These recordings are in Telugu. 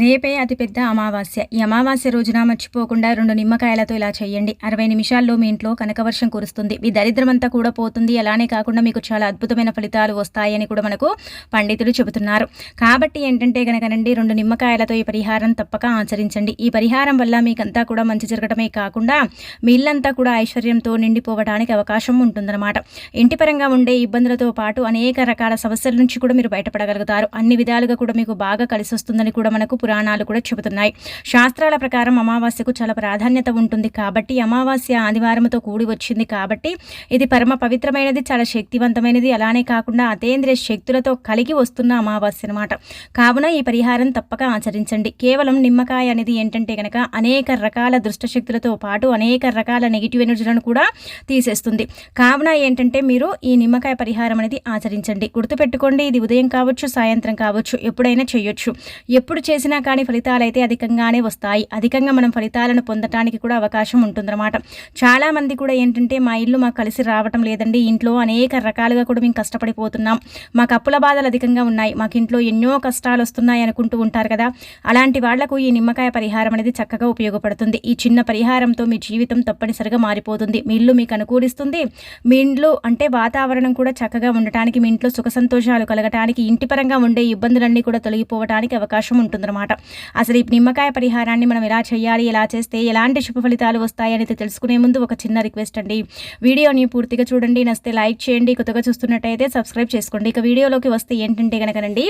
రేపే అతిపెద్ద అమావాస్య. ఈ అమావాస్య రోజున మర్చిపోకుండా రెండు నిమ్మకాయలతో ఇలా చేయండి. అరవై నిమిషాల్లో మీ ఇంట్లో కనకవర్షం కురుస్తుంది. మీ దరిద్రమంతా కూడా పోతుంది. అలానే కాకుండా మీకు చాలా అద్భుతమైన ఫలితాలు వస్తాయని కూడా మనకు పండితులు చెబుతున్నారు. కాబట్టి ఏంటంటే కనుకనండి రెండు నిమ్మకాయలతో ఈ పరిహారం తప్పక ఆచరించండి. ఈ పరిహారం వల్ల మీకంతా కూడా మంచి జరగటమే కాకుండా మీ ఇల్లంతా కూడా ఐశ్వర్యంతో నిండిపోవడానికి అవకాశం ఉంటుందన్నమాట. ఇంటి పరంగా ఉండే ఇబ్బందులతో పాటు అనేక రకాల సమస్యల నుంచి కూడా మీరు బయటపడగలుగుతారు. అన్ని విధాలుగా కూడా మీకు బాగా కలిసి వస్తుందని కూడా మనకు పురాణాలు కూడా చెబుతున్నాయి. శాస్త్రాల ప్రకారం అమావాస్యకు చాలా ప్రాధాన్యత ఉంటుంది. కాబట్టి అమావాస్య ఆదివారంతో కూడి వచ్చింది కాబట్టి ఇది పరమ పవిత్రమైనది చాలా శక్తివంతమైనది. అలానే కాకుండా అతేంద్రియ శక్తులతో కలిగి వస్తున్న అమావాస్య అనమాట కావున ఈ పరిహారం తప్పక ఆచరించండి. కేవలం నిమ్మకాయ అనేది ఏంటంటే కనుక అనేక రకాల దుష్టశక్తులతో పాటు అనేక రకాల నెగిటివ్ ఎనర్జీలను కూడా తీసేస్తుంది. కావున ఏంటంటే మీరు ఈ నిమ్మకాయ పరిహారం అనేది ఆచరించండి. గుర్తుపెట్టుకోండి ఇది ఉదయం కావచ్చు సాయంత్రం కావచ్చు ఎప్పుడైనా చేయొచ్చు. ఎప్పుడు చేసి చేసినా కానీ ఫలితాలు అయితే అధికంగానే వస్తాయి. అధికంగా మనం ఫలితాలను పొందటానికి కూడా అవకాశం ఉంటుందన్నమాట. చాలామంది కూడా ఏంటంటే మా ఇల్లు మాకు కలిసి రావటం లేదండి. ఇంట్లో అనేక రకాలుగా కూడా మేము కష్టపడిపోతున్నాం. మాకు అప్పుల బాధలు అధికంగా ఉన్నాయి. మాకు ఇంట్లో ఎన్నో కష్టాలు వస్తున్నాయి అనుకుంటూ ఉంటారు కదా. అలాంటి వాళ్ళకు ఈ నిమ్మకాయ పరిహారం అనేది చక్కగా ఉపయోగపడుతుంది. ఈ చిన్న పరిహారంతో మీ జీవితం తప్పనిసరిగా మారిపోతుంది. మీ ఇల్లు మీకు అనుకూలిస్తుంది. మీ ఇంట్లో అంటే వాతావరణం కూడా చక్కగా ఉండటానికి మీ ఇంట్లో సుఖ సంతోషాలు కలగటానికి ఇంటి పరంగా ఉండే ఇబ్బందులన్నీ కూడా తొలగిపోవటానికి అవకాశం ఉంటుంది అనమాట అసలు ఈ నిమ్మకాయ పరిహారాన్ని మనం ఎలా చేయాలి ఎలా చేస్తే ఎలాంటి శుభ ఫలితాలు వస్తాయని తెలుసుకునే ముందు ఒక చిన్న రిక్వెస్ట్ అండి. వీడియోని పూర్తిగా చూడండి నస్తే లైక్ చేయండి కొత్తగా చూస్తున్నట్టయితే సబ్స్క్రైబ్ చేసుకోండి. ఇక వీడియోలోకి వస్తే ఏంటంటే కనుకనండి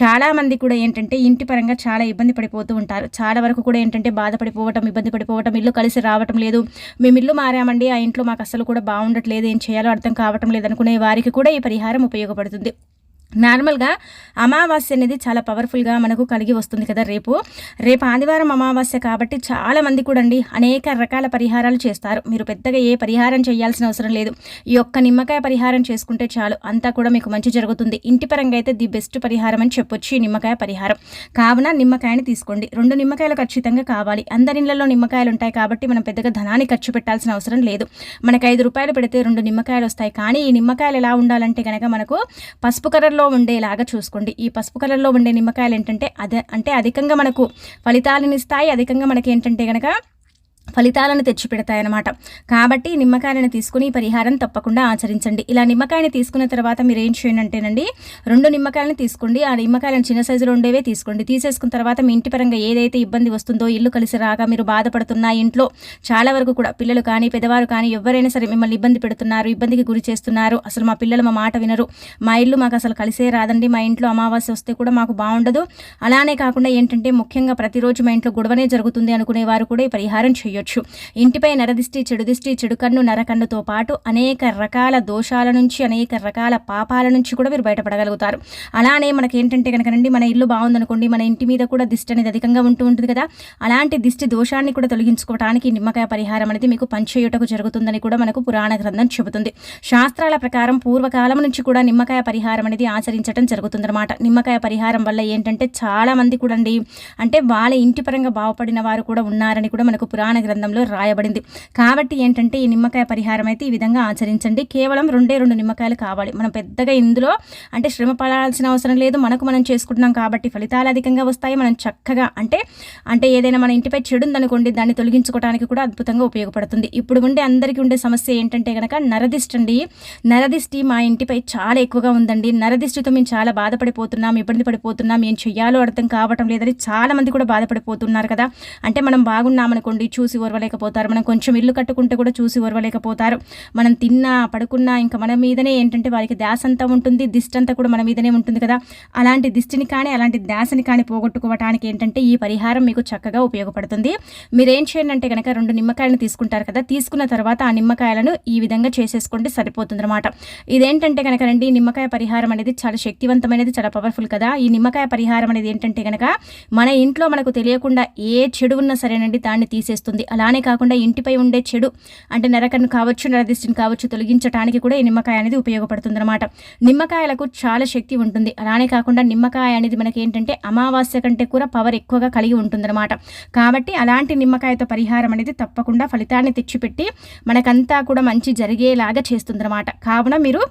చాలా మంది కూడా ఏంటంటే ఇంటి పరంగా చాలా ఇబ్బంది పడిపోతూ ఉంటారు. చాలా వరకు కూడా ఏంటంటే బాధపడిపోవటం ఇబ్బంది పడిపోవటం ఇల్లు కలిసి రావటం లేదు. మేము ఇల్లు మారామండి ఆ ఇంట్లో మాకు అసలు కూడా బాగుండట్లేదు ఏం చేయాలో అర్థం కావటం లేదు అనుకునే వారికి కూడా ఈ పరిహారం ఉపయోగపడుతుంది. నార్మల్గా అమావాస్య అనేది చాలా పవర్ఫుల్గా మనకు కలిగి వస్తుంది కదా రేపు. రేపు ఆదివారం అమావాస్య కాబట్టి చాలామంది కూడా అండి అనేక రకాల పరిహారాలు చేస్తారు. మీరు పెద్దగా ఏ పరిహారం చేయాల్సిన అవసరం లేదు. ఈ ఒక్క నిమ్మకాయ పరిహారం చేసుకుంటే చాలు. అంతా కూడా మీకు మంచి జరుగుతుంది. ఇంటి పరంగా అయితే ది బెస్ట్ పరిహారం అని చెప్పొచ్చు ఈ నిమ్మకాయ పరిహారం. కావున నిమ్మకాయని తీసుకోండి. రెండు నిమ్మకాయలు ఖచ్చితంగా కావాలి. అందరి ఇళ్ళలో నిమ్మకాయలు ఉంటాయి కాబట్టి మనం పెద్దగా ధనాన్ని ఖర్చు పెట్టాల్సిన అవసరం లేదు. మనకు ఐదు రూపాయలు పెడితే రెండు నిమ్మకాయలు వస్తాయి. కానీ ఈ నిమ్మకాయలు ఎలా ఉండాలంటే కనుక మనకు పసుపు కలర్లో ఉండేలాగా చూసుకోండి. ఈ పసుపు కలర్లో ఉండే నిమ్మకాయలు ఏంటంటే అదే అంటే అధికంగా మనకు ఫలితాలను ఇస్తాయి. అధికంగా మనకి ఏంటంటే కనుక ఫలితాలను తెచ్చిపెడతాయన్నమాట. కాబట్టి నిమ్మకాయలను తీసుకుని పరిహారం తప్పకుండా ఆచరించండి. ఇలా నిమ్మకాయని తీసుకున్న తర్వాత మీరు ఏం చేయండి అంటేనండి రెండు నిమ్మకాయలను తీసుకోండి. ఆ నిమ్మకాయలను చిన్న సైజులో ఉండేవే తీసుకోండి. తీసేసుకున్న తర్వాత మీ ఇంటి పరంగా ఏదైతే ఇబ్బంది వస్తుందో ఇల్లు కలిసి రాగా మీరు బాధపడుతున్నా ఇంట్లో చాలా వరకు కూడా పిల్లలు కానీ పెద్దవారు కానీ ఎవరైనా సరే మిమ్మల్ని ఇబ్బంది పెడుతున్నారు ఇబ్బందికి గురి చేస్తున్నారు. అసలు మా పిల్లలు మా మాట వినరు. మా ఇల్లు మాకు అసలు కలిసే రాదండి. మా ఇంట్లో అమావాస్య వస్తే కూడా మాకు బాగుండదు. అలానే కాకుండా ఏంటంటే ముఖ్యంగా ప్రతిరోజు మా ఇంట్లో గొడవనే జరుగుతుంది అనుకునేవారు కూడా ఈ పరిహారం చేయొచ్చు చేయొచ్చు. ఇంటిపై నరదిష్టి చెడు దిష్టి చెడు కన్ను నరకన్నుతో పాటు అనేక రకాల దోషాల నుంచి అనేక రకాల పాపాల నుంచి కూడా మీరు బయటపడగలుగుతారు. అలానే మనకి ఏంటంటే కనుకనండి మన ఇల్లు బాగుందనుకోండి మన ఇంటి మీద కూడా దిష్టి అనేది అధికంగా ఉంటూ ఉంటుంది కదా. అలాంటి దిష్టి దోషాన్ని కూడా తొలగించుకోవడానికి నిమ్మకాయ పరిహారం అనేది మీకు పంచేయుటకు జరుగుతుందని కూడా మనకు పురాణ గ్రంథం చెబుతుంది. శాస్త్రాల ప్రకారం పూర్వకాలం నుంచి కూడా నిమ్మకాయ పరిహారం అనేది ఆచరించడం జరుగుతుందన్నమాట. నిమ్మకాయ పరిహారం వల్ల ఏంటంటే చాలా మంది కూడా అంటే వాళ్ళ ఇంటి పరంగా బాగుపడిన వారు కూడా ఉన్నారని కూడా మనకు పురాణ గ్రంథంలో రాయబడింది. కాబట్టి ఏంటంటే ఈ నిమ్మకాయ పరిహారం అయితే ఈ విధంగా ఆచరించండి. కేవలం రెండే రెండు నిమ్మకాయలు కావాలి. మనం పెద్దగా ఇందులో అంటే శ్రమ పడాల్సిన అవసరం లేదు. మనకు మనం చేసుకుంటున్నాం కాబట్టి ఫలితాలు అధికంగా వస్తాయి. మనం చక్కగా అంటే అంటే ఏదైనా మన ఇంటిపై చెడు ఉందనుకోండి దాన్ని తొలగించుకోవడానికి కూడా అద్భుతంగా ఉపయోగపడుతుంది. ఇప్పుడు ఉండే అందరికీ ఉండే సమస్య ఏంటంటే కనుక నరదిష్టి అండి. నరదిష్టి మా ఇంటిపై చాలా ఎక్కువగా ఉందండి. నరదిష్టితో మేము చాలా బాధపడిపోతున్నాం ఇబ్బంది పడిపోతున్నాం. ఏం చెయ్యాలో అర్థం కావటం లేదని చాలా మంది కూడా బాధపడిపోతున్నారు కదా. అంటే మనం బాగున్నామనుకోండి చూసి ఓర్వలేకపోతారు. మనం కొంచెం ఇల్లు కట్టుకుంటే కూడా చూసి ఓర్వలేకపోతారు. మనం తిన్నా పడుకున్నా ఇంకా మన మీదనే ఏంటంటే వారికి ధ్యాస అంతా ఉంటుంది దిష్టి అంతా కూడా మన మీదనే ఉంటుంది కదా. అలాంటి దిష్టిని కానీ అలాంటి ధ్యాసని కానీ పోగొట్టుకోవటానికి ఏంటంటే ఈ పరిహారం మీకు చక్కగా ఉపయోగపడుతుంది. మీరేం చేయండి అంటే కనుక రెండు నిమ్మకాయలను తీసుకుంటారు కదా తీసుకున్న తర్వాత ఆ నిమ్మకాయలను ఈ విధంగా చేసేసుకోండి సరిపోతుంది అనమాట ఇదేంటంటే కనుక రండి నిమ్మకాయ పరిహారం అనేది చాలా శక్తివంతమైనది చాలా పవర్ఫుల్ కదా. ఈ నిమ్మకాయ పరిహారం అనేది ఏంటంటే కనుక మన ఇంట్లో మనకు తెలియకుండా ఏ చెడు ఉన్నా సరేనండి దాన్ని తీసేస్తుంది. అలానే కాకుండా ఇంటిపై ఉండే చెడు అంటే నరకను కావచ్చు నరదిష్టిని కావచ్చు తొలగించడానికి కూడా ఈ నిమ్మకాయ అనేది ఉపయోగపడుతుంది అనమాట నిమ్మకాయలకు చాలా శక్తి ఉంటుంది. అలానే కాకుండా నిమ్మకాయ అనేది మనకి ఏంటంటే అమావాస్య కంటే కూడా పవర్ ఎక్కువగా కలిగి ఉంటుందన్నమాట. కాబట్టి అలాంటి నిమ్మకాయతో పరిహారం అనేది తప్పకుండా ఫలితాన్ని తెచ్చిపెట్టి మనకంతా కూడా మంచి జరిగేలాగా చేస్తుందన్నమాట. కావున మీరు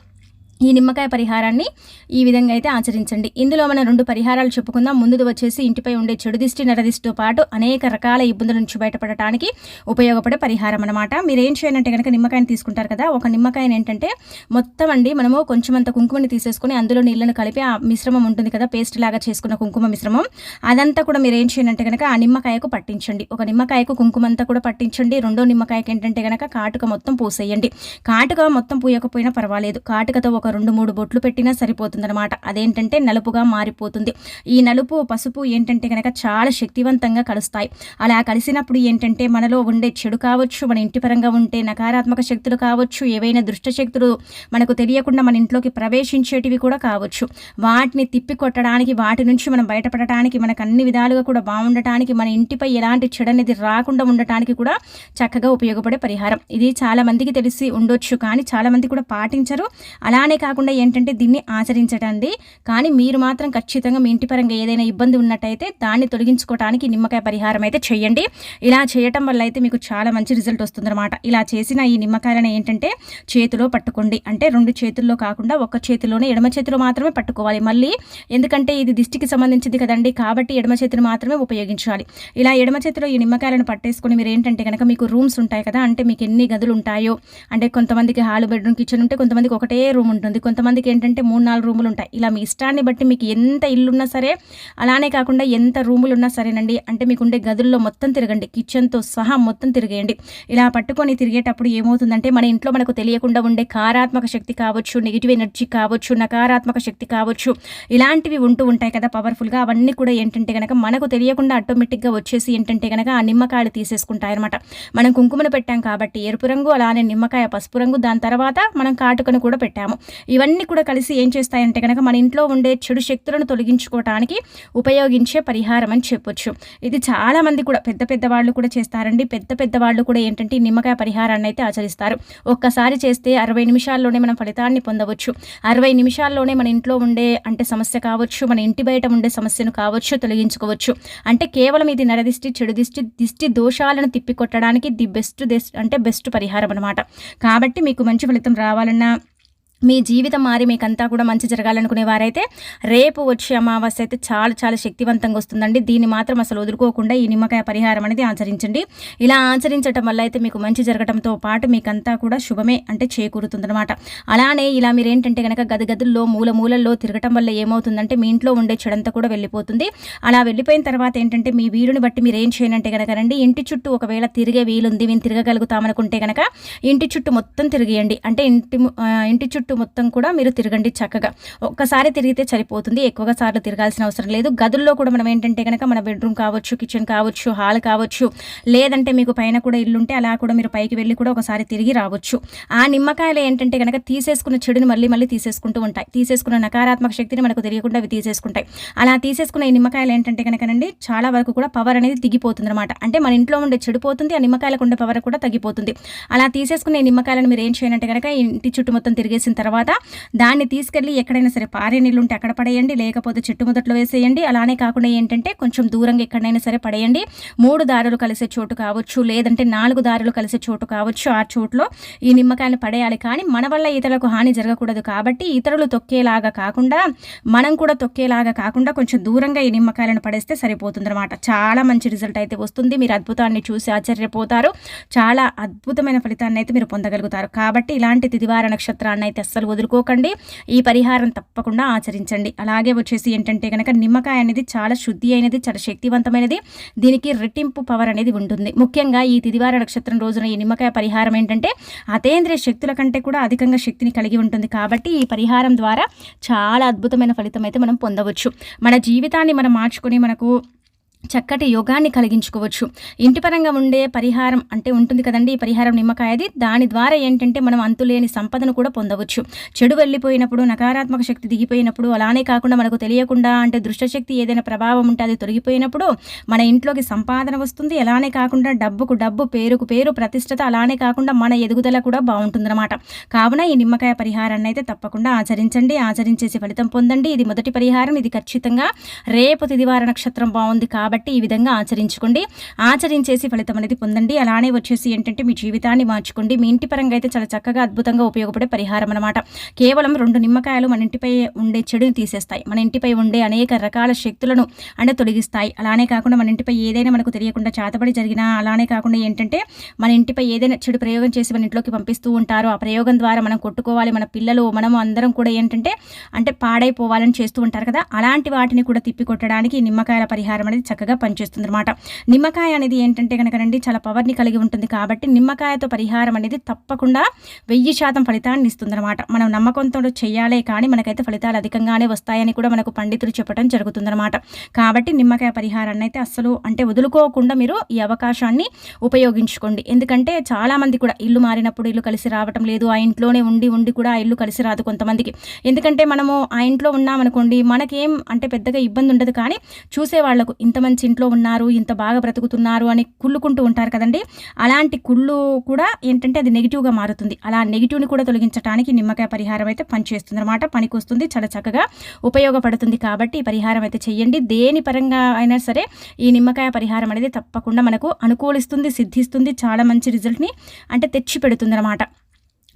ఈ నిమ్మకాయ పరిహారాన్ని ఈ విధంగా అయితే ఆచరించండి. ఇందులో మనం రెండు పరిహారాలు చెప్పుకుందాం. ముందుది వచ్చేసి ఇంటిపై ఉండే చెడు దిష్టి నరదిష్టితో పాటు అనేక రకాల ఇబ్బందుల నుంచి బయటపడటానికి ఉపయోగపడే పరిహారం అనమాట మీరు ఏం చేయాలంటే కనుక నిమ్మకాయని తీసుకుంటారు కదా ఒక నిమ్మకాయని ఏంటంటే మొత్తం అండి మనము కొంచెం అంత కుంకుమని తీసేసుకొని అందులో నీళ్ళను కలిపి ఆ మిశ్రమం ఉంటుంది కదా పేస్ట్ లాగా చేసుకున్న కుంకుమ మిశ్రమం. అదంతా కూడా మీరు ఏం చేయాలంటే కనుక ఆ నిమ్మకాయకు పట్టించండి. ఒక నిమ్మకాయకు కుంకుమ అంతా కూడా పట్టించండి. రెండో నిమ్మకాయకి ఏంటంటే కనుక కాటుక మొత్తం పూసేయండి. కాటుక మొత్తం పూయకపోయినా పర్వాలేదు. కాటుకతో ఒక రెండు మూడు బొట్లు పెట్టినా సరిపోతుందన్నమాట. అదేంటంటే నలుపుగా మారిపోతుంది. ఈ నలుపు పసుపు ఏంటంటే కనుక చాలా శక్తివంతంగా కలుస్తాయి. అలా కలిసినప్పుడు ఏంటంటే మనలో ఉండే చెడు కావచ్చు మన ఇంటి పరంగా ఉంటే నకారాత్మక శక్తులు కావచ్చు ఏవైనా దుష్ట శక్తులు మనకు తెలియకుండా మన ఇంట్లోకి ప్రవేశించేటివి కూడా కావచ్చు. వాటిని తిప్పి కొట్టడానికి వాటి నుంచి మనం బయటపడటానికి మనకు అన్ని విధాలుగా కూడా బాగుండటానికి మన ఇంటిపై ఎలాంటి చెడు అనేది రాకుండా ఉండటానికి కూడా చక్కగా ఉపయోగపడే పరిహారం. ఇది చాలా మందికి తెలిసి ఉండొచ్చు కానీ చాలా మంది కూడా పాటించరు. అలానే కాకుండా ఏంటంటే దీన్ని ఆచరించటండి. కానీ మీరు మాత్రం ఖచ్చితంగా మీ ఇంటి పరంగా ఏదైనా ఇబ్బంది ఉన్నట్టయితే దాన్ని తొలగించుకోవడానికి నిమ్మకాయ పరిహారం అయితే చేయండి. ఇలా చేయటం వల్ల అయితే మీకు చాలా మంచి రిజల్ట్ వస్తుందన్నమాట. ఇలా చేసిన ఈ నిమ్మకాయలను ఏంటంటే చేతిలో పట్టుకోండి. అంటే రెండు చేతుల్లో కాకుండా ఒక చేతిలోనే ఎడమ చేతిలో మాత్రమే పట్టుకోవాలి మళ్ళీ. ఎందుకంటే ఇది దిష్టికి సంబంధించింది కదండి. కాబట్టి ఎడమ చేతిని మాత్రమే ఉపయోగించాలి. ఇలా ఎడమ చేతిలో ఈ నిమ్మకాయలను పట్టేసుకొని మీరు ఏంటంటే కనుక మీకు రూమ్స్ ఉంటాయి కదా అంటే మీకు ఎన్ని గదులు ఉంటాయో అంటే కొంతమందికి హాల్ బెడ్రూమ్ కిచెన్ ఉంటే కొంతమందికి ఒకటే రూమ్ ఉంటుంది. ఉంటుంది. కొంతమందికి ఏంటంటే మూడు నాలుగు రూములు ఉంటాయి. ఇలా మీ ఇష్టాన్ని బట్టి మీకు ఎంత ఇల్లు ఉన్నా సరే అలానే కాకుండా ఎంత రూములు ఉన్నా సరేనండి అంటే మీకు ఉండే గదుల్లో మొత్తం తిరగండి. కిచెన్తో సహా మొత్తం తిరిగేయండి. ఇలా పట్టుకొని తిరిగేటప్పుడు ఏమవుతుందంటే మన ఇంట్లో మనకు తెలియకుండా ఉండే కారాత్మక శక్తి కావచ్చు నెగిటివ్ ఎనర్జీ కావచ్చు నకారాత్మక శక్తి కావచ్చు ఇలాంటివి ఉంటూ ఉంటాయి కదా పవర్ఫుల్గా. అవన్నీ కూడా ఏంటంటే కనుక మనకు తెలియకుండా ఆటోమేటిక్గా వచ్చేసి ఏంటంటే కనుక ఆ నిమ్మకాయలు తీసేసుకుంటాయి అనమాట మనం కుంకుమను పెట్టాం కాబట్టి ఎరుపు రంగు అలానే నిమ్మకాయ పసుపు రంగు దాని తర్వాత మనం కాటుకను కూడా పెట్టాము. ఇవన్నీ కూడా కలిసి ఏం చేస్తాయంటే కనుక మన ఇంట్లో ఉండే చెడు శక్తులను తొలగించుకోవడానికి ఉపయోగించే పరిహారం అని చెప్పొచ్చు. ఇది చాలామంది కూడా పెద్ద పెద్ద వాళ్ళు కూడా చేస్తారండి. పెద్ద పెద్ద వాళ్ళు కూడా ఏంటంటే నిమ్మకాయ పరిహారాన్ని అయితే ఆచరిస్తారు. ఒక్కసారి చేస్తే అరవై నిమిషాల్లోనే మనం ఫలితాన్ని పొందవచ్చు. అరవై నిమిషాల్లోనే మన ఇంట్లో ఉండే అంటే సమస్య కావచ్చు మన ఇంటి బయట ఉండే సమస్యను కావచ్చు తొలగించుకోవచ్చు. అంటే కేవలం ఇది నరదిష్టి చెడు దిష్టి దిష్టి దోషాలను తిప్పికొట్టడానికి ది బెస్ట్ అంటే బెస్ట్ పరిహారం అనమాట కాబట్టి మీకు మంచి ఫలితం రావాలన్నా మీ జీవితం మారి మీకంతా కూడా మంచి జరగాలనుకునే వారైతే రేపు వచ్చే అమావాస్య అయితే చాలా చాలా శక్తివంతంగా వస్తుందండి. దీన్ని మాత్రం అసలు వదులుకోకుండా ఈ నిమ్మకాయ పరిహారం అనేది ఆచరించండి. ఇలా ఆచరించడం వల్ల అయితే మీకు మంచి జరగడంతో పాటు మీకంతా కూడా శుభమే అంటే చేకూరుతుందనమాట అలానే ఇలా మీరు ఏంటంటే కనుక గదిగదుల్లో మూల మూలల్లో తిరగటం వల్ల ఏమవుతుందంటే మీ ఇంట్లో ఉండే చెడంతా కూడా వెళ్ళిపోతుంది. అలా వెళ్ళిపోయిన తర్వాత ఏంటంటే మీ వీలుని బట్టి మీరు ఏం చేయనంటే కనుక రండి. ఇంటి చుట్టూ ఒకవేళ తిరిగే వీలుంది మేము తిరగగలుగుతామనుకుంటే కనుక ఇంటి చుట్టూ మొత్తం తిరిగేయండి. అంటే ఇంటి ఇంటి చుట్టూ చుట్టూ మొత్తం కూడా మీరు తిరగండి చక్కగా. ఒక్కసారి తిరిగితే సరిపోతుంది. ఎక్కువగా సార్లు తిరగాల్సిన అవసరం లేదు. గదుల్లో కూడా మనం ఏంటంటే కనుక మన బెడ్రూమ్ కావచ్చు కిచెన్ కావచ్చు హాల్ కావచ్చు లేదంటే మీకు పైన కూడా ఇల్లు ఉంటే అలా కూడా మీరు పైకి వెళ్ళి కూడా ఒకసారి తిరిగి రావచ్చు. ఆ నిమ్మకాయలు ఏంటంటే కనుక తీసేసుకున్న చెడుని మళ్ళీ మళ్ళీ తీసేసుకుంటూ ఉంటాయి. తీసేసుకున్న నకారాత్మక శక్తిని మనకు తెలియకుండా అవి తీసేసుకుంటాయి. అలా తీసేసుకున్న ఈ నిమ్మకాయలు ఏంటంటే కనుకనండి చాలా వరకు కూడా పవర్ అనేది దిగిపోతుంది అనమాట అంటే మన ఇంట్లో ఉండే చెడిపోతుంది ఆ నిమ్మకాయలకు ఉండే పవర్ కూడా తగ్గిపోతుంది. అలా తీసేసుకునే నిమ్మకాయలను మీరు ఏం చేయాలంటే కనుక ఇంటి చుట్టూ మొత్తం తిరిగేసిన తర్వాత దాన్ని తీసుకెళ్ళి ఎక్కడైనా సరే పారే నీళ్ళు ఉంటే అక్కడ పడేయండి లేకపోతే చెట్టు మొదట్లో వేసేయండి. అలానే కాకుండా ఏంటంటే కొంచెం దూరంగా ఎక్కడైనా సరే పడేయండి. మూడు దారులు కలిసే చోటు కావచ్చు లేదంటే నాలుగు దారులు కలిసే చోటు కావచ్చు ఆ చోట్లో. ఈ నిమ్మకాయలు పడేయాలి. కానీ మన వల్ల ఇతరులకు హాని జరగకూడదు కాబట్టి ఇతరులు తొక్కేలాగా కాకుండా మనం కూడా తొక్కేలాగా కాకుండా కొంచెం దూరంగా ఈ నిమ్మకాయలను పడేస్తే సరిపోతుందన్నమాట. చాలా మంచి రిజల్ట్ అయితే వస్తుంది. మీరు అద్భుతాన్ని చూసి ఆశ్చర్యపోతారు. చాలా అద్భుతమైన ఫలితాన్ని అయితే మీరు పొందగలుగుతారు. కాబట్టి ఇలాంటి తిదివార నక్షత్రాన్ని అయితే అస్సలు వదులుకోకండి. ఈ పరిహారం తప్పకుండా ఆచరించండి. అలాగే వచ్చేసి ఏంటంటే కనుక నిమ్మకాయ అనేది చాలా శుద్ధి అయినది చాలా శక్తివంతమైనది. దీనికి రెట్టింపు పవర్ అనేది ఉంటుంది. ముఖ్యంగా ఈ తిదివార నక్షత్రం రోజున ఈ నిమ్మకాయ పరిహారం ఏంటంటే అతేంద్రియ శక్తుల కంటే కూడా అధికంగా శక్తిని కలిగి ఉంటుంది. కాబట్టి ఈ పరిహారం ద్వారా చాలా అద్భుతమైన ఫలితం అయితే మనం పొందవచ్చు. మన జీవితాన్ని మనం మార్చుకొని మనకు చక్కటి యోగాన్ని కలిగించుకోవచ్చు. ఇంటి పరంగా ఉండే పరిహారం అంటే ఉంటుంది కదండి ఈ పరిహారం నిమ్మకాయది. దాని ద్వారా ఏంటంటే మనం అంతులేని సంపదను కూడా పొందవచ్చు. చెడు వెళ్ళిపోయినప్పుడు నకారాత్మక శక్తి దిగిపోయినప్పుడు అలానే కాకుండా మనకు తెలియకుండా అంటే దృష్టశక్తి ఏదైనా ప్రభావం ఉంటే అది తొలగిపోయినప్పుడు మన ఇంట్లోకి సంపాదన వస్తుంది. అలానే కాకుండా డబ్బుకు డబ్బు పేరుకు పేరు ప్రతిష్టత అలానే కాకుండా మన ఎదుగుదల కూడా బాగుంటుందన్నమాట. కావున ఈ నిమ్మకాయ పరిహారాన్ని అయితే తప్పకుండా ఆచరించండి. ఆచరించేసి ఫలితం పొందండి. ఇది మొదటి పరిహారం. ఇది ఖచ్చితంగా రేపు తిదివార నక్షత్రం బాగుంది కాబట్టి కాబట్టి ఈ విధంగా ఆచరించుకోండి. ఆచరించేసి ఫలితం అనేది పొందండి. అలానే వచ్చేసి ఏంటంటే మీ జీవితాన్ని మార్చుకోండి. మీ ఇంటి పరంగా అయితే చాలా చక్కగా అద్భుతంగా ఉపయోగపడే పరిహారం అనమాట కేవలం రెండు నిమ్మకాయలు మన ఇంటిపై ఉండే చెడుని తీసేస్తాయి. మన ఇంటిపై ఉండే అనేక రకాల శక్తులను అంటే తొలగిస్తాయి. అలానే కాకుండా మన ఇంటిపై ఏదైనా మనకు తెలియకుండా చేతబడి జరిగినా అలానే కాకుండా ఏంటంటే మన ఇంటిపై ఏదైనా చెడు ప్రయోగం చేసి మన ఇంట్లోకి పంపిస్తూ ఉంటారు. ఆ ప్రయోగం ద్వారా మనం కొట్టుకోవాలి. మన పిల్లలు మనము అందరం కూడా ఏంటంటే అంటే పాడైపోవాలని చేస్తూ ఉంటారు కదా. అలాంటి వాటిని కూడా తిప్పి కొట్టడానికి నిమ్మకాయల పరిహారం అనేది చక్కగా పనిచేస్తుంది అనమాట నిమ్మకాయ అనేది ఏంటంటే కనుకనండి చాలా పవర్ని కలిగి ఉంటుంది కాబట్టి నిమ్మకాయతో పరిహారం అనేది తప్పకుండా వెయ్యి శాతం ఫలితాన్ని ఇస్తుందన్నమాట. మనం నమ్మకంతో చేయాలే కానీ మనకైతే ఫలితాలు అధికంగానే వస్తాయని కూడా మనకు పండితులు చెప్పడం జరుగుతుందన్నమాట. కాబట్టి నిమ్మకాయ పరిహారాన్ని అయితే అస్సలు అంటే వదులుకోకుండా మీరు ఈ అవకాశాన్ని ఉపయోగించుకోండి. ఎందుకంటే చాలామంది కూడా ఇల్లు మారినప్పుడు ఇల్లు కలిసి రావటం లేదు. ఆ ఇంట్లోనే ఉండి ఉండి కూడా ఆ ఇల్లు కలిసి రాదు కొంతమందికి. ఎందుకంటే మనము ఆ ఇంట్లో ఉన్నామనుకోండి మనకేం అంటే పెద్దగా ఇబ్బంది ఉండదు కానీ చూసే వాళ్ళకు ఇంతమంది మంచి ఇంట్లో ఉన్నారు ఇంత బాగా బ్రతుకుతున్నారు అని కుళ్ళుకుంటూ ఉంటారు కదండి. అలాంటి కుళ్ళు కూడా ఏంటంటే అది నెగిటివ్గా మారుతుంది. అలా నెగిటివ్ని కూడా తొలగించడానికి నిమ్మకాయ పరిహారం అయితే పనిచేస్తుంది అనమాట పనికి వస్తుంది చాలా చక్కగా ఉపయోగపడుతుంది. కాబట్టి ఈ పరిహారం అయితే చేయండి దేని పరంగా అయినా సరే ఈ నిమ్మకాయ పరిహారం అనేది తప్పకుండా మనకు అనుకూలిస్తుంది సిద్ధిస్తుంది చాలా మంచి రిజల్ట్ని అంటే తెచ్చి పెడుతుంది అనమాట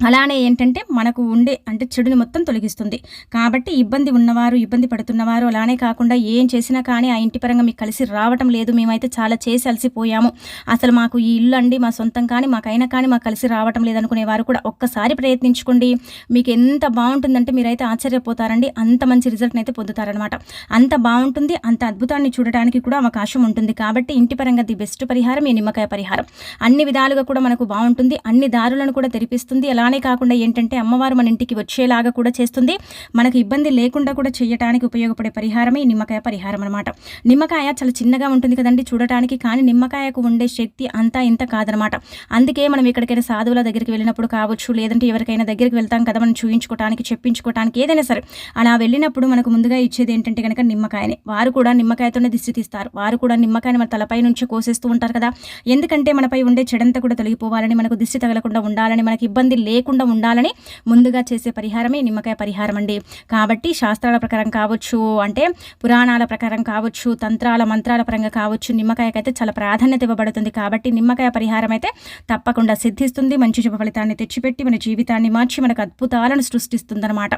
అలానే ఏంటంటే మనకు ఉండే అంటే చెడుని మొత్తం తొలగిస్తుంది. కాబట్టి ఇబ్బంది ఉన్నవారు ఇబ్బంది పడుతున్నవారు అలానే కాకుండా ఏం చేసినా కానీ ఆ ఇంటి పరంగా మీకు కలిసి రావటం లేదు. మేమైతే చాలా చేసి అలసిపోయాము. అసలు మాకు ఈ ఇల్లు అండి మా సొంతం కానీ మాకైనా కానీ మాకు కలిసి రావటం లేదనుకునే వారు కూడా ఒక్కసారి ప్రయత్నించుకోండి. మీకు ఎంత బాగుంటుందంటే మీరైతే ఆశ్చర్యపోతారండి. అంత మంచి రిజల్ట్ని అయితే పొందుతారనమాట అంత బాగుంటుంది అంత అద్భుతాన్ని చూడటానికి కూడా అవకాశం ఉంటుంది. కాబట్టి ఇంటి పరంగా ది బెస్ట్ పరిహారం ఈ నిమ్మకాయ పరిహారం. అన్ని విధాలుగా కూడా మనకు బాగుంటుంది అన్ని దారులను కూడా తెరిపిస్తుంది. అలా అలానే కాకుండా ఏంటంటే అమ్మవారు మన ఇంటికి వచ్చేలాగా కూడా చేస్తుంది. మనకు ఇబ్బంది లేకుండా కూడా చేయటానికి ఉపయోగపడే పరిహారమే నిమ్మకాయ పరిహారం అనమాట నిమ్మకాయ చాలా చిన్నగా ఉంటుంది కదండి చూడటానికి కానీ నిమ్మకాయకు ఉండే శక్తి అంతా ఇంత కాదనమాట అందుకే మనం ఎక్కడికైనా సాధువుల దగ్గరికి వెళ్ళినప్పుడు కావచ్చు లేదంటే ఎవరికైనా దగ్గరికి వెళ్తాం కదా మనం చూయించుకోవడానికి చెప్పించుకోవడానికి ఏదైనా సరే. అలా వెళ్ళినప్పుడు మనకు ముందుగా ఇచ్చేది ఏంటంటే కనుక నిమ్మకాయని. వారు కూడా నిమ్మకాయతోనే దిష్టి తీస్తారు. వారు కూడా నిమ్మకాయని మన తలపై నుంచి కోసేస్తూ ఉంటారు కదా. ఎందుకంటే మనపై ఉండే చెడంతా కూడా తొలగిపోవాలని మనకు దిష్టి తగలకుండా ఉండాలని మనకి ఇబ్బంది లే లేకుండా ఉండాలని ముందుగా చేసే పరిహారమే నిమ్మకాయ పరిహారం అండి. కాబట్టి శాస్త్రాల ప్రకారం కావచ్చు అంటే పురాణాల ప్రకారం కావచ్చు తంత్రాల మంత్రాల పరంగా కావచ్చు నిమ్మకాయకైతే చాలా ప్రాధాన్యత ఇవ్వబడుతుంది. కాబట్టి నిమ్మకాయ పరిహారం అయితే తప్పకుండా సిద్ధిస్తుంది. మంచి శుభ ఫలితాన్ని తెచ్చిపెట్టి మన జీవితాన్ని మార్చి మనకు అద్భుతాలను సృష్టిస్తుందన్నమాట.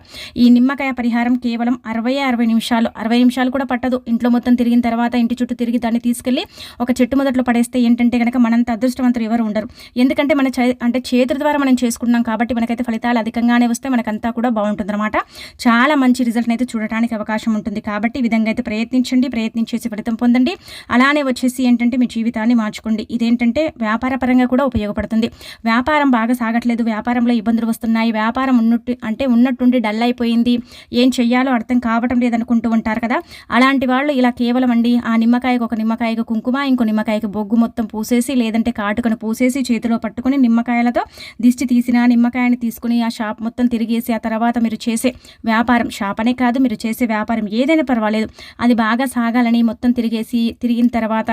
ఈ నిమ్మకాయ పరిహారం కేవలం అరవై అరవై నిమిషాలు అరవై నిమిషాలు కూడా పట్టదు. ఇంట్లో మొత్తం తిరిగిన తర్వాత ఇంటి చుట్టూ తిరిగి దాన్ని తీసుకెళ్ళి ఒక చెట్టు మొదట్లో పడేస్తే ఏంటంటే కనుక మనంత అదృష్టవంతులు ఎవరు ఉండరు. ఎందుకంటే మన అంటే చేతుల ద్వారా మనం చేసుకున్నాం కాబట్టి మనకైతే ఫలితాలు అధికంగానే వస్తే మనకంతా కూడా బాగుంటుందన్నమాట. చాలా మంచి రిజల్ట్ని అయితే చూడటానికి అవకాశం ఉంటుంది. కాబట్టి ఈ విధంగా అయితే ప్రయత్నించండి. ప్రయత్నించేసి ఫలితం పొందండి. అలానే వచ్చేసి ఏంటంటే మీ జీవితాన్ని మార్చుకోండి. ఇదేంటంటే వ్యాపార పరంగా కూడా ఉపయోగపడుతుంది. వ్యాపారం బాగా సాగట్లేదు. వ్యాపారంలో ఇబ్బందులు వస్తున్నాయి. వ్యాపారం ఉన్నట్టు అంటే ఉన్నట్టుండి డల్ అయిపోయింది. ఏం చెయ్యాలో అర్థం కావటం లేదనుకుంటూ ఉంటారు కదా. అలాంటి వాళ్ళు ఇలా కేవలం అండి ఆ నిమ్మకాయకు ఒక నిమ్మకాయకు కుంకుమ ఇంకో నిమ్మకాయకు బొగ్గు మొత్తం పూసేసి లేదంటే కాటుకను పూసేసి చేతిలో పట్టుకుని నిమ్మకాయలతో దిష్టి తీసినా నిమ్మకాయని తీసుకుని ఆ షాప్ మొత్తం తిరిగేసి ఆ తర్వాత మీరు చేసే వ్యాపారం. షాప్ అనే కాదు మీరు చేసే వ్యాపారం ఏదైనా పర్వాలేదు. అది బాగా సాగాలని మొత్తం తిరిగేసి తిరిగిన తర్వాత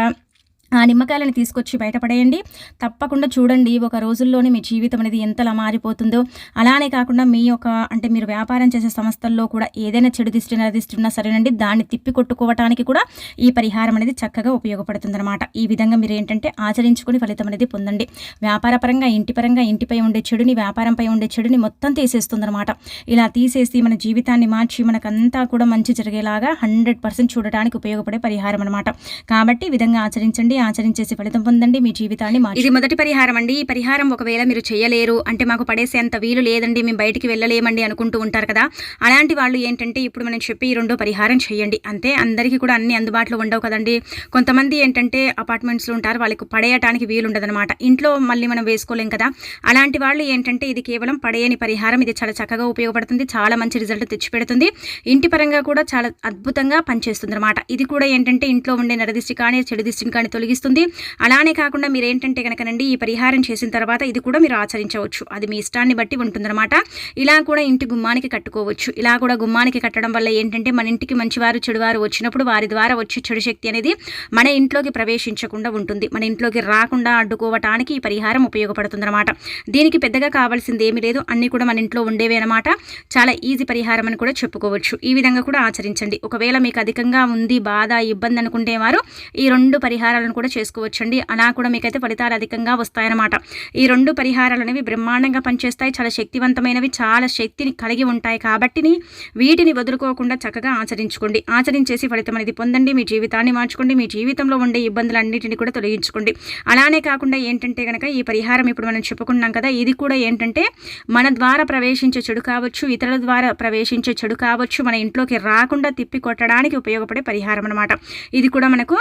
ఆ నిమ్మకాయలను తీసుకొచ్చి బయటపడేయండి. తప్పకుండా చూడండి ఒక రోజుల్లోనే మీ జీవితం అనేది ఎంతలా మారిపోతుందో. అలానే కాకుండా మీ యొక్క అంటే మీరు వ్యాపారం చేసే సంస్థల్లో కూడా ఏదైనా చెడు దిష్టి నరదిస్తున్నా సరేనండి దాన్ని తిప్పి కొట్టుకోవటానికి కూడా ఈ పరిహారం అనేది చక్కగా ఉపయోగపడుతుందన్నమాట. ఈ విధంగా మీరు ఏంటంటే ఆచరించుకుని ఫలితం అనేది పొందండి. వ్యాపారపరంగా ఇంటి పరంగా ఇంటిపై ఉండే చెడుని వ్యాపారంపై ఉండే చెడుని మొత్తం తీసేస్తుందన్నమాట. ఇలా తీసేసి మన జీవితాన్ని మార్చి మనకంతా కూడా మంచి జరిగేలాగా హండ్రెడ్ పర్సెంట్ చూడటానికి ఉపయోగపడే పరిహారం అనమాట కాబట్టి ఈ విధంగా ఆచరించండి. ఆచరించేసి ఫలితం పొందండి. మీ జీవితాన్ని ఇది మొదటి పరిహారం అండి. ఈ పరిహారం ఒకవేళ మీరు చేయలేరు అంటే మాకు పడేసేంత వీలు లేదండి మేము బయటికి వెళ్ళలేమండి అనుకుంటూ ఉంటారు కదా. అలాంటి వాళ్ళు ఏంటంటే ఇప్పుడు మనం చెప్పి రెండో పరిహారం చేయండి. అంతే అందరికీ కూడా అన్ని అందుబాటులో ఉండవు కదండి. కొంతమంది ఏంటంటే అపార్ట్మెంట్స్లో ఉంటారు వాళ్ళకి పడేయటానికి వీలుండదనమాట ఇంట్లో మళ్ళీ మనం వేసుకోలేం కదా. అలాంటి వాళ్ళు ఏంటంటే ఇది కేవలం పడేయని పరిహారం. ఇది చాలా చక్కగా ఉపయోగపడుతుంది చాలా మంచి రిజల్ట్ తెచ్చిపెడుతుంది. ఇంటి పరంగా కూడా చాలా అద్భుతంగా పనిచేస్తుంది అనమాట ఇది కూడా ఏంటంటే ఇంట్లో ఉండే నరదిష్టి కానీ చెడు దిష్టిని కానీ తొలగి కలిగిస్తుంది. అలానే కాకుండా మీరు ఏంటంటే కనుకనండి ఈ పరిహారం చేసిన తర్వాత ఇది కూడా మీరు ఆచరించవచ్చు. అది మీ ఇష్టాన్ని బట్టి ఉంటుందన్నమాట. ఇలా కూడా ఇంటి గుమ్మానికి కట్టుకోవచ్చు. ఇలా కూడా గుమ్మానికి కట్టడం వల్ల ఏంటంటే మన ఇంటికి మంచివారు చెడువారు వచ్చినప్పుడు వారి ద్వారా వచ్చే చెడు శక్తి అనేది మన ఇంట్లోకి ప్రవేశించకుండా ఉంటుంది. మన ఇంట్లోకి రాకుండా అడ్డుకోవటానికి ఈ పరిహారం ఉపయోగపడుతుందన్నమాట. దీనికి పెద్దగా కావాల్సింది ఏమీ లేదు. అన్నీ కూడా మన ఇంట్లో ఉండేవి అనమాట చాలా ఈజీ పరిహారం అని కూడా చెప్పుకోవచ్చు. ఈ విధంగా కూడా ఆచరించండి. ఒకవేళ మీకు అధికంగా ఉంది బాధ ఇబ్బంది అనుకుంటే వారు ఈ రెండు పరిహారాలను కూడా చేసుకోవచ్చండి. అలా కూడా మీకైతే ఫలితాలు అధికంగా వస్తాయన్నమాట. ఈ రెండు పరిహారాలు అనేవి బ్రహ్మాండంగా పనిచేస్తాయి. చాలా శక్తివంతమైనవి చాలా శక్తిని కలిగి ఉంటాయి కాబట్టి వీటిని వదులుకోకుండా చక్కగా ఆచరించుకోండి. ఆచరించేసి ఫలితం అనేది పొందండి. మీ జీవితాన్ని మార్చుకోండి. మీ జీవితంలో ఉండే ఇబ్బందులన్నింటినీ కూడా తొలగించుకోండి. అలానే కాకుండా ఏంటంటే కనుక ఈ పరిహారం ఇప్పుడు మనం చెప్పుకున్నాం కదా ఇది కూడా ఏంటంటే మన ద్వారా ప్రవేశించే చెడు కావచ్చు ఇతరుల ద్వారా ప్రవేశించే చెడు కావచ్చు మన ఇంట్లోకి రాకుండా తిప్పి కొట్టడానికి ఉపయోగపడే పరిహారం అనమాట ఇది కూడా మనకు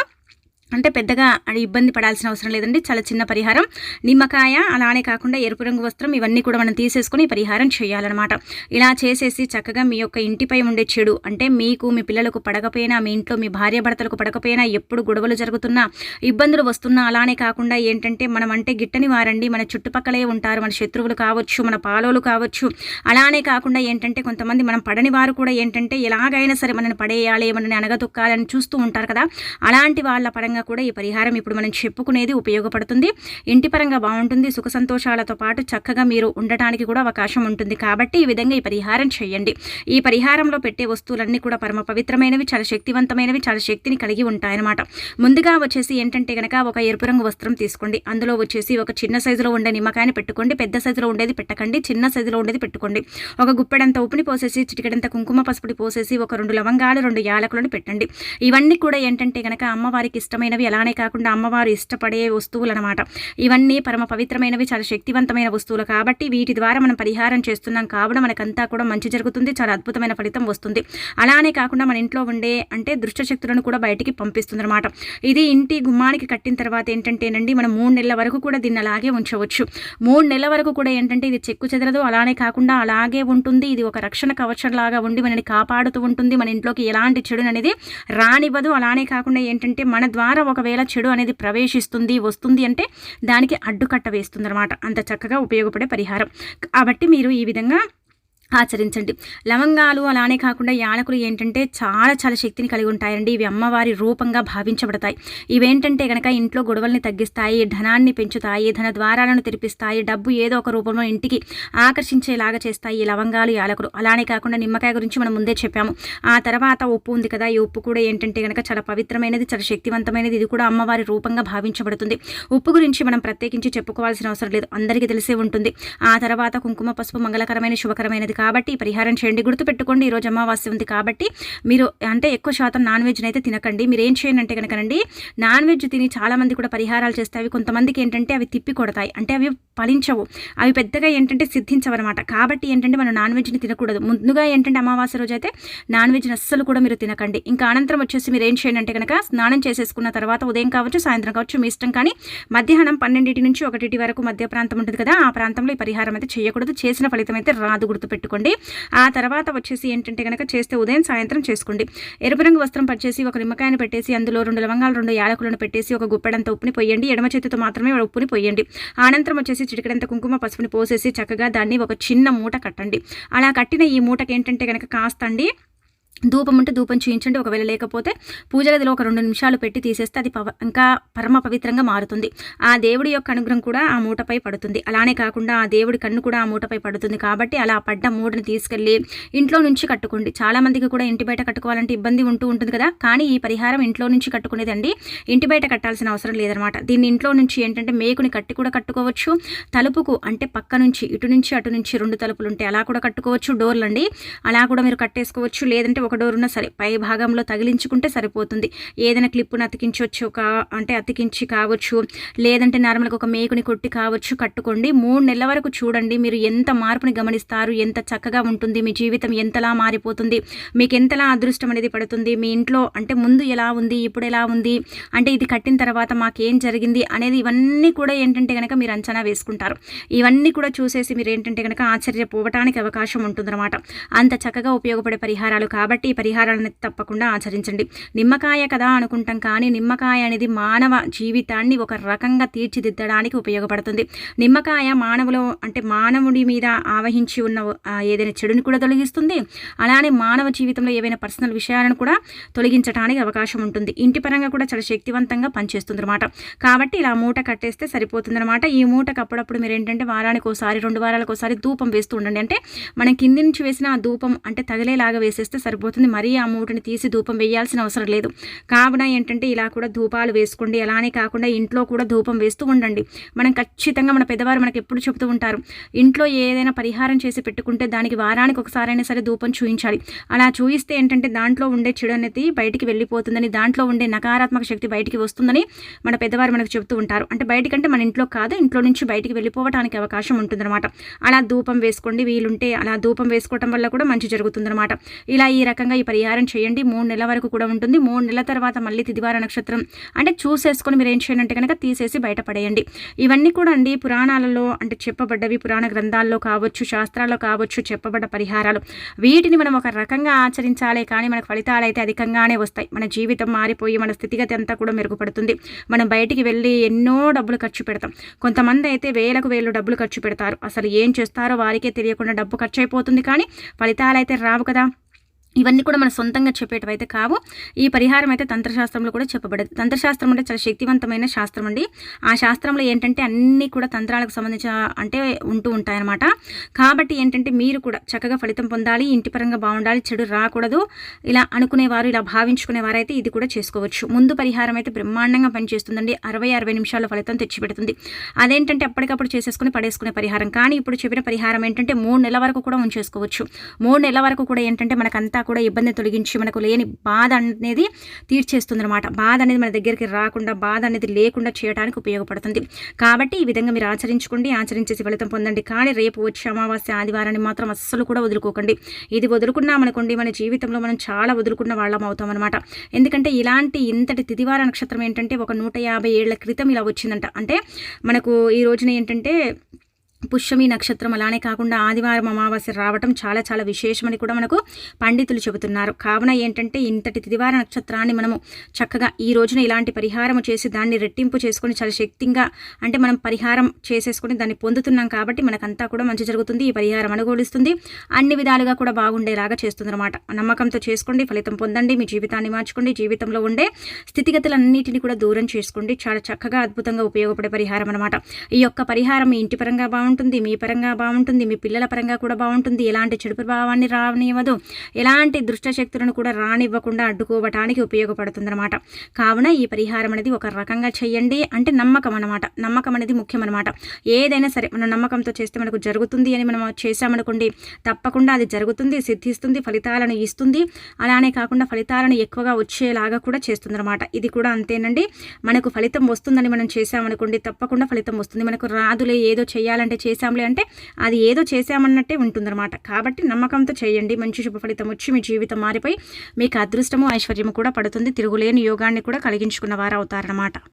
అంటే పెద్దగా ఇబ్బంది పడాల్సిన అవసరం లేదండి. చాలా చిన్న పరిహారం. నిమ్మకాయ అలానే కాకుండా ఎరుపు రంగు వస్త్రం ఇవన్నీ కూడా మనం తీసేసుకొని పరిహారం చేయాలన్నమాట. ఇలా చేసేసి చక్కగా మీ యొక్క ఇంటిపై ఉండే చెడు అంటే మీకు మీ పిల్లలకు పడకపోయినా మీ ఇంట్లో మీ భార్య భర్తలకు పడకపోయినా ఎప్పుడు గొడవలు జరుగుతున్నా ఇబ్బందులు వస్తున్నా అలానే కాకుండా ఏంటంటే మనం అంటే గిట్టని వారండి. మన చుట్టుపక్కలే ఉంటారు. మన శత్రువులు కావచ్చు మన పాలోలు కావచ్చు. అలానే కాకుండా ఏంటంటే కొంతమంది మనం పడని వారు కూడా ఏంటంటే ఎలాగైనా సరే మనని పడేయాలి మనని అనగతొక్కాలని చూస్తూ ఉంటారు కదా. అలాంటి వాళ్ళ పరంగా పరంగా కూడా ఈ పరిహారం ఇప్పుడు మనం చెప్పుకునేది ఉపయోగపడుతుంది. ఇంటి పరంగా బాగుంటుంది. సుఖ సంతోషాలతో పాటు చక్కగా మీరు ఉండటానికి కూడా అవకాశం ఉంటుంది. కాబట్టి ఈ విధంగా ఈ పరిహారం చేయండి. ఈ పరిహారంలో పెట్టే వస్తువులన్నీ కూడా పరమ పవిత్రమైనవి చాలా శక్తివంతమైనవి చాలా శక్తిని కలిగి ఉంటాయన్నమాట. ముందుగా వచ్చేసి ఏంటంటే కనుక ఒక ఎరుపు రంగు వస్త్రం తీసుకోండి. అందులో వచ్చేసి ఒక చిన్న సైజులో ఉండే నిమ్మకాయని పెట్టుకోండి. పెద్ద సైజులో ఉండేది పెట్టకండి. చిన్న సైజులో ఉండేది పెట్టుకోండి. ఒక గుప్పెడంత ఉప్పుని పోసేసి చిటికెడంత కుంకుమ పసుపుడి పోసేసి ఒక రెండు లవంగాలు రెండు యాలకులను పెట్టండి. ఇవన్నీ కూడా ఏంటంటే కనుక అమ్మవారికి ఇష్టమైన పవిత్రమైనవి. అలానే కాకుండా అమ్మవారు ఇష్టపడే వస్తువులు అనమాట ఇవన్నీ పరమ పవిత్రమైనవి చాలా శక్తివంతమైన వస్తువులు కాబట్టి వీటి ద్వారా మనం పరిహారం చేస్తున్నాం. కావడం మనకంతా కూడా మంచి జరుగుతుంది చాలా అద్భుతమైన ఫలితం వస్తుంది. అలానే కాకుండా మన ఇంట్లో ఉండే అంటే దృష్టశక్తులను కూడా బయటికి పంపిస్తుంది అనమాట ఇది ఇంటి గుమ్మానికి కట్టిన తర్వాత ఏంటంటేనండి మనం మూడు నెలల వరకు కూడా దీన్ని అలాగే ఉంచవచ్చు. మూడు నెలల వరకు కూడా ఏంటంటే ఇది చెక్కు చెదరదు. అలానే కాకుండా అలాగే ఉంటుంది. ఇది ఒక రక్షణ కవచం లాగా ఉండి మనని కాపాడుతూ ఉంటుంది. మన ఇంట్లోకి ఎలాంటి చెడు అనేది రానివ్వదు. అలానే కాకుండా ఏంటంటే మన ద్వారా ద్వారా ఒకవేళ చెడు అనేది ప్రవేశిస్తుంది వస్తుంది అంటే దానికి అడ్డుకట్ట వేస్తుంది అనమాట అంత చక్కగా ఉపయోగపడే పరిహారం. కాబట్టి మీరు ఈ విధంగా ఆచరించండి. లవంగాలు అలానే కాకుండా యాలకులు ఏంటంటే చాలా చాలా శక్తిని కలిగి ఉంటాయండి. ఇవి అమ్మవారి రూపంగా భావించబడతాయి. ఇవేంటంటే కనుక ఇంట్లో గొడవల్ని తగ్గిస్తాయి ధనాన్ని పెంచుతాయి ధన ద్వారాలను తెరిపిస్తాయి డబ్బు ఏదో ఒక రూపంలో ఇంటికి ఆకర్షించేలాగా చేస్తాయి ఈ లవంగాలు యాలకులు. అలానే కాకుండా నిమ్మకాయ గురించి మనం ముందే చెప్పాము. ఆ తర్వాత ఉప్పు ఉంది కదా ఈ ఉప్పు కూడా ఏంటంటే కనుక చాలా పవిత్రమైనది చాలా శక్తివంతమైనది. ఇది కూడా అమ్మవారి రూపంగా భావించబడుతుంది. ఉప్పు గురించి మనం ప్రత్యేకించి చెప్పుకోవాల్సిన అవసరం లేదు. అందరికీ తెలిసే ఉంటుంది. ఆ తర్వాత కుంకుమ పసుపు మంగళకరమైన శుభకరమైనది కాబట్టి పరిహారం చేయండి. గుర్తుపెట్టుకోండి ఈరోజు అమావాస్య ఉంది కాబట్టి మీరు అంటే ఎక్కువ శాతం నాన్ వెజ్ని అయితే తినకండి. మీరు ఏం చేయండి అంటే కనుకనండి నాన్ వెజ్ తిని చాలామంది కూడా పరిహారాలు చేస్తే అవి కొంతమందికి ఏంటంటే అవి తిప్పి కొడతాయి. అంటే అవి ఫలించవు. అవి పెద్దగా ఏంటంటే సిద్ధించవన్నమాట. కాబట్టి ఏంటంటే మనం నాన్ వెజ్ని తినకూడదు. ముందుగా ఏంటంటే అమావాస్య రోజు అయితే నాన్ వెజ్ని అస్సలు కూడా మీరు తినకండి. ఇంకా అనంతరం వచ్చేసి మీరు ఏం చేయండి అంటే కనుక స్నానం చేసేసుకున్న తర్వాత ఉదయం కావచ్చు సాయంత్రం కావచ్చు మీ ఇష్టం కానీ మధ్యాహ్నం పన్నెండింటి నుంచి ఒకటి వరకు మధ్య ప్రాంతం ఉంటుంది కదా ఆ ప్రాంతంలో ఈ పరిహారం అయితే చేయకూడదు. చేసిన ఫలితం అయితే రాదు పెట్టుకోండి. ఆ తర్వాత వచ్చేసి ఏంటంటే కనుక చేస్తే ఉదయం సాయంత్రం చేసుకోండి. ఎరుపు రంగు వస్త్రం పచ్చేసి ఒక నిమ్మకాయను పెట్టేసి అందులో రెండు లవంగాలు రెండు యాలకులను పెట్టేసి ఒక గుప్పెడంత ఉప్పుని పోయండి ఎడమ చేతితో మాత్రమే ఉప్పుని పోయండి అనంతరం వచ్చేసి చిటికడంత కుంకుమ పసుపుని పోసేసి చక్కగా దాన్ని ఒక చిన్న మూట కట్టండి. అలా కట్టిన ఈ మూటకి ఏంటంటే కనుక కాస్తండి ధూపం ఉంటే ధూపం చూయించండి. ఒకవేళ లేకపోతే పూజ గదిలో ఒక రెండు నిమిషాలు పెట్టి తీసేస్తే అది పవ ఇంకా పరమ పవిత్రంగా మారుతుంది. ఆ దేవుడి యొక్క అనుగ్రహం కూడా ఆ మూటపై పడుతుంది. అలానే కాకుండా ఆ దేవుడి కన్ను కూడా ఆ మూటపై పడుతుంది కాబట్టి అలా పడ్డ మూటని తీసుకెళ్ళి ఇంట్లో నుంచి కట్టుకోండి. చాలా మందికి కూడా ఇంటి బయట కట్టుకోవాలంటే ఇబ్బంది ఉంటూ ఉంటుంది కదా. కానీ ఈ పరిహారం ఇంట్లో నుంచి కట్టుకునేదండి. ఇంటి బయట కట్టాల్సిన అవసరం లేదనమాట. దీన్ని ఇంట్లో నుంచి ఏంటంటే మేకుని కట్టి కూడా కట్టుకోవచ్చు. తలుపుకు అంటే పక్క నుంచి ఇటు నుంచి అటు నుంచి రెండు తలుపులు ఉంటాయి అలా కూడా కట్టుకోవచ్చు. డోర్లండి. అలా కూడా మీరు కట్టేసుకోవచ్చు. లేదంటే ఒక డోర్ సరే పై భాగంలో తగిలించుకుంటే సరిపోతుంది. ఏదైనా క్లిప్పును అతికించవచ్చు కా అంటే అతికించి కావచ్చు లేదంటే నార్మల్గా ఒక మేకుని కొట్టి కావచ్చు కట్టుకోండి. మూడు నెలల వరకు చూడండి మీరు ఎంత మార్పుని గమనిస్తారు ఎంత చక్కగా ఉంటుంది మీ జీవితం ఎంతలా మారిపోతుంది మీకు ఎంతలా అదృష్టం అనేది పడుతుంది మీ ఇంట్లో అంటే ముందు ఎలా ఉంది ఇప్పుడు ఎలా ఉంది అంటే ఇది కట్టిన తర్వాత మాకేం జరిగింది అనేది ఇవన్నీ కూడా ఏంటంటే కనుక మీరు అంచనా వేసుకుంటారు. ఇవన్నీ కూడా చూసేసి మీరు ఏంటంటే కనుక ఆశ్చర్యపోవటానికి అవకాశం ఉంటుందన్నమాట. అంత చక్కగా ఉపయోగపడే పరిహారాలు కాబట్టి కాబట్టి ఈ పరిహారాలను తప్పకుండా ఆచరించండి. నిమ్మకాయ కదా అనుకుంటాం కానీ నిమ్మకాయ అనేది మానవ జీవితాన్ని ఒక రకంగా తీర్చిదిద్దడానికి ఉపయోగపడుతుంది. నిమ్మకాయ మానవులో అంటే మానవుడి మీద ఆవహించి ఉన్న ఏదైనా చెడుని కూడా తొలగిస్తుంది. అలానే మానవ జీవితంలో ఏవైనా పర్సనల్ విషయాలను కూడా తొలగించడానికి అవకాశం ఉంటుంది. ఇంటి పరంగా కూడా చాలా శక్తివంతంగా పనిచేస్తుంది అనమాట కాబట్టి ఇలా మూట కట్టేస్తే సరిపోతుందన్నమాట. ఈ మూటకు అప్పుడప్పుడు మీరు ఏంటంటే వారానికి ఒకసారి రెండు వారాలకు ఒకసారి ధూపం వేస్తూ ఉండండి. అంటే మనం కింది నుంచి వేసిన ఆ ధూపం అంటే తగిలేలాగా వేసేస్తే సరిపో సరిపోతుంది మరీ ఆ మూటని తీసి ధూపం వేయాల్సిన అవసరం లేదు. కావున ఏంటంటే ఇలా కూడా ధూపాలు వేసుకోండి. అలానే కాకుండా ఇంట్లో కూడా ధూపం వేస్తూ ఉండండి. మనం ఖచ్చితంగా మన పెద్దవారు మనకి ఎప్పుడు చెబుతూ ఉంటారు ఇంట్లో ఏదైనా పరిహారం చేసి పెట్టుకుంటే దానికి వారానికి ఒకసారైనా సరే ధూపం చూయించాలి. అలా చూయిస్తే ఏంటంటే దాంట్లో ఉండే చెడు అనేది బయటికి వెళ్ళిపోతుందని దాంట్లో ఉండే నకారాత్మక శక్తి బయటికి వస్తుందని మన పెద్దవారు మనకు చెబుతూ ఉంటారు. అంటే బయటకంటే మన ఇంట్లో కాదు ఇంట్లో నుంచి బయటికి వెళ్ళిపోవడానికి అవకాశం ఉంటుందన్నమాట. అలా ధూపం వేసుకోండి వీలుంటే అలా ధూపం వేసుకోవటం వల్ల కూడా మంచి జరుగుతుందన్నమాట. ఇలా ఈ రకంగా ఈ పరిహారం చేయండి. మూడు నెలల వరకు కూడా ఉంటుంది. మూడు నెలల తర్వాత మళ్ళీ తిదివార నక్షత్రం అంటే చూసేసుకొని మీరు ఏం చేయండి అంటే కనుక తీసేసి బయటపడేయండి. ఇవన్నీ కూడా అండి పురాణాలలో అంటే చెప్పబడ్డవి. పురాణ గ్రంథాల్లో కావచ్చు శాస్త్రాల్లో కావచ్చు చెప్పబడ్డ పరిహారాలు. వీటిని మనం ఒక రకంగా ఆచరించాలి కానీ మనకు ఫలితాలు అయితే అధికంగానే వస్తాయి. మన జీవితం మారిపోయి మన స్థితిగతి అంతా కూడా మెరుగుపడుతుంది. మనం బయటికి వెళ్ళి ఎన్నో డబ్బులు ఖర్చు పెడతాం. కొంతమంది అయితే వేలకు వేలు డబ్బులు ఖర్చు పెడతారు. అసలు ఏం చేస్తారో వారికే తెలియకుండా డబ్బు ఖర్చు అయిపోతుంది కానీ ఫలితాలు అయితే రావు కదా. ఇవన్నీ కూడా మన సొంతంగా చెప్పేటవైతే కావు. ఈ పరిహారం అయితే తంత్రశాస్త్రంలో కూడా చెప్పబడదు. తంత్రశాస్త్రం అంటే చాలా శక్తివంతమైన శాస్త్రం అండి. ఆ శాస్త్రంలో ఏంటంటే అన్నీ కూడా తంత్రాలకు సంబంధించిన అంటే ఉంటూ ఉంటాయన్నమాట. కాబట్టి ఏంటంటే మీరు కూడా చక్కగా ఫలితం పొందాలి ఇంటి పరంగా బాగుండాలి చెడు రాకూడదు. ఇలా అనుకునేవారు ఇలా భావించుకునేవారు అయితే ఇది కూడా చేసుకోవచ్చు. ముందు పరిహారం అయితే బ్రహ్మాండంగా పనిచేస్తుందండి. అరవై అరవై నిమిషాల ఫలితం తెచ్చిపెడుతుంది. అదేంటంటే అప్పటికప్పుడు చేసేసుకుని పడేసుకునే పరిహారం. కానీ ఇప్పుడు చెప్పిన పరిహారం ఏంటంటే మూడు నెలల వరకు కూడా ఉంచేసుకోవచ్చు. మూడు నెలల వరకు కూడా ఏంటంటే మనకంతా కూడా ఇబ్బంది తొలగించి మనకు లేని బాధ అనేది తీర్చేస్తుంది అనమాట బాధ అనేది మన దగ్గరికి రాకుండా బాధ అనేది లేకుండా చేయడానికి ఉపయోగపడుతుంది. కాబట్టి ఈ విధంగా మీరు ఆచరించుకోండి ఆచరించేసి ఫలితం పొందండి. కానీ రేపు వచ్చే అమావాస్య ఆదివారాన్ని మాత్రం అస్సలు కూడా వదులుకోకండి. ఇది వదులుకున్నామనుకోండి మన జీవితంలో మనం చాలా వదులుకున్న వాళ్ళం అవుతాం అనమాట ఎందుకంటే ఇలాంటి ఇంతటి తిదివార నక్షత్రం ఏంటంటే ఒక నూట యాభై ఏళ్ళ క్రితం ఇలా వచ్చిందంట. అంటే మనకు ఈ రోజున ఏంటంటే పుష్యమి నక్షత్రం అలానే కాకుండా ఆదివారం అమావాస్య రావటం చాలా చాలా విశేషమని కూడా మనకు పండితులు చెబుతున్నారు. కావున ఏంటంటే ఇంతటి తిదివార నక్షత్రాన్ని మనము చక్కగా ఈ రోజున ఇలాంటి పరిహారం చేసి దాన్ని రెట్టింపు చేసుకొని చాలా శక్తిగా అంటే మనం పరిహారం చేసేసుకొని దాన్ని పొందుతున్నాం కాబట్టి మనకంతా కూడా మంచి జరుగుతుంది. ఈ పరిహారం అనుకూలిస్తుంది. అన్ని విధాలుగా కూడా బాగుండేలాగా చేస్తుంది అనమాట నమ్మకంతో చేసుకోండి ఫలితం పొందండి మీ జీవితాన్ని మార్చుకోండి జీవితంలో ఉండే స్థితిగతులన్నిటిని కూడా దూరం చేసుకోండి. చాలా చక్కగా అద్భుతంగా ఉపయోగపడే పరిహారం అనమాట ఈ యొక్క పరిహారం మీ ఇంటి పరంగా బాగుంటుంది మీ పరంగా బాగుంటుంది మీ పిల్లల పరంగా కూడా బాగుంటుంది. ఎలాంటి చెడు ప్రభావాన్ని రానివ్వదు. ఎలాంటి దుష్టశక్తులను కూడా రానివ్వకుండా అడ్డుకోవటానికి ఉపయోగపడుతుందన్నమాట. కావున ఈ పరిహారం అనేది ఒక రకంగా చేయండి అంటే నమ్మకం అనమాట నమ్మకం అనేది ముఖ్యం అనమాట ఏదైనా సరే మన నమ్మకంతో చేస్తే మనకు జరుగుతుంది అని మనం చేసామనుకోండి తప్పకుండా అది జరుగుతుంది సిద్ధిస్తుంది ఫలితాలను ఇస్తుంది. అలానే కాకుండా ఫలితాలను ఎక్కువగా వచ్చేలాగా కూడా చేస్తుందన్నమాట. ఇది కూడా అంతేనండి. మనకు ఫలితం వస్తుందని మనం చేసామనుకోండి తప్పకుండా ఫలితం వస్తుంది. మనకు రాదులే ఏదో చేయాలంటే చేశాంలే అంటే అది ఏదో చేశామన్నట్టే ఉంటుందన్నమాట. కాబట్టి నమ్మకంతో చేయండి. మంచి శుభ ఫలితం వచ్చి మీ జీవితం మారిపోయి మీకు అదృష్టము ఐశ్వర్యము కూడా పడుతుంది. తిరుగులేని యోగాన్ని కూడా కలిగించుకున్న వారు అవుతారన్నమాట